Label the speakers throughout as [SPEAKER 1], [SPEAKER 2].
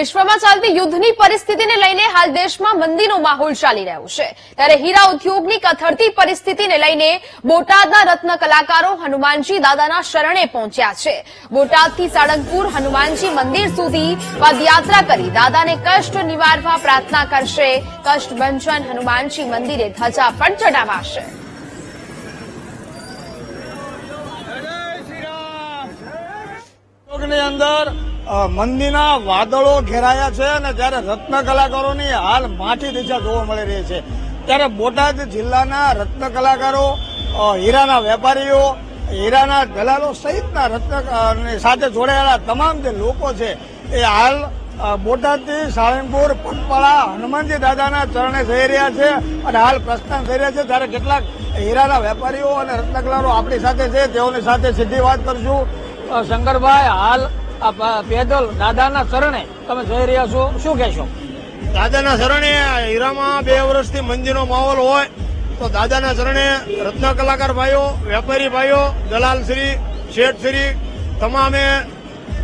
[SPEAKER 1] વિશ્વમાં ચાલતી યુદ્ધની પરિસ્થિતિને લઈને હાલ દેશમાં મંદીનો માહોલ ચાલી રહ્યો છે. ત્યારે હીરા ઉદ્યોગની કથળતી પરિસ્થિતિને લઈને બોટાદના રત્ન કલાકારો હનુમાનજી દાદાના શરણે પહોંચ્યા છે. બોટાદથી સાળંગપુર હનુમાનજી મંદિર સુધી પદયાત્રા કરી દાદાને કષ્ટ નિવારવા પ્રાર્થના કરશે. કષ્ટભંજન હનુમાનજી મંદિરે ધજા પણ ચડાવાશે.
[SPEAKER 2] અંદર મંદીના વાદળો ઘેરાયા છે અને જ્યારે રત્ન કલાકારોની હાલ માઠી દિશા જોવા મળી રહી છે. ત્યારે બોટાદ જિલ્લાના રત્ન કલાકારો હીરાના વેપારીઓ, હીરાના દલાલો સહિતના રત્ન સાથે જોડાયેલા તમામ જે લોકો છે, એ હાલ બોટાદથી સાળંગપુર પટપાળા હનુમાનજી દાદાના ચરણે જઈ રહ્યા છે અને હાલ પ્રસ્થાન થઈ રહ્યા છે. ત્યારે કેટલાક હીરાના વેપારીઓ અને રત્ન કલાકારો આપણી સાથે છે. તેઓની સાથે સીધી વાત કરશું. શંકરભાઈ, હાલ આ પેદલ દાદાના ચરણે તમે જઈ રહ્યા છો. શું કહેશો?
[SPEAKER 3] દાદાના શરણે હીરામાં બે વર્ષથી મંદિરનો માહોલ હોય તો દાદાના શરણે રત્ન કલાકાર ભાઈઓ વેપારી ભાઈઓ દલાલશ્રી શેઠશ્રી તમામે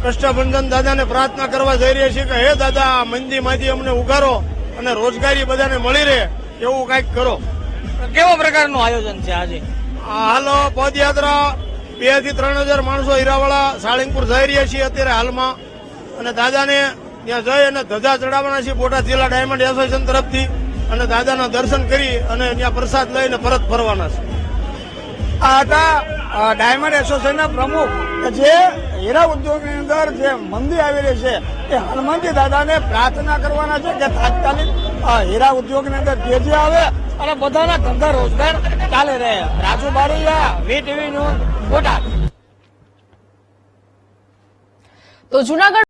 [SPEAKER 3] કષ્ટભંજન દાદાને પ્રાર્થના કરવા જઈ રહ્યા છીએ કે હે દાદા આ મંદિરમાંથી અમને ઉગારો અને રોજગારી બધાને મળી રહે એવું કંઈક કરો.
[SPEAKER 2] કેવા પ્રકારનું આયોજન છે આજે?
[SPEAKER 3] હાલ પદયાત્રા બેથી ત્રણ હજાર માણસો હીરાવાળા સાળંગપુર જઈ રહ્યા છીએ અત્યારે હાલમાં. અને દાદાને ત્યાં જઈ અને ધજા ચડાવવાના છીએ બોટાદ જિલ્લા ડાયમંડ એસોસિએશન તરફથી. અને દાદાના દર્શન કરી અને ત્યાં પ્રસાદ લઈને પરત ફરવાના છે.
[SPEAKER 2] આ હતા ડાયમંડ એસોસિએશનના પ્રમુખ. જે હીરા ઉદ્યોગની અંદર જે મંદી આવી રહી છે, એ હનુમાનજી દાદાને પ્રાર્થના કરવાના છે કે તાત્કાલિક હીરા ઉદ્યોગની અંદર તેજી આવે, અને બધાના ધંધા રોજગાર ચાલે રહ્યા Raju Baraiya V TV news Botad.
[SPEAKER 1] તો જૂનાગઢ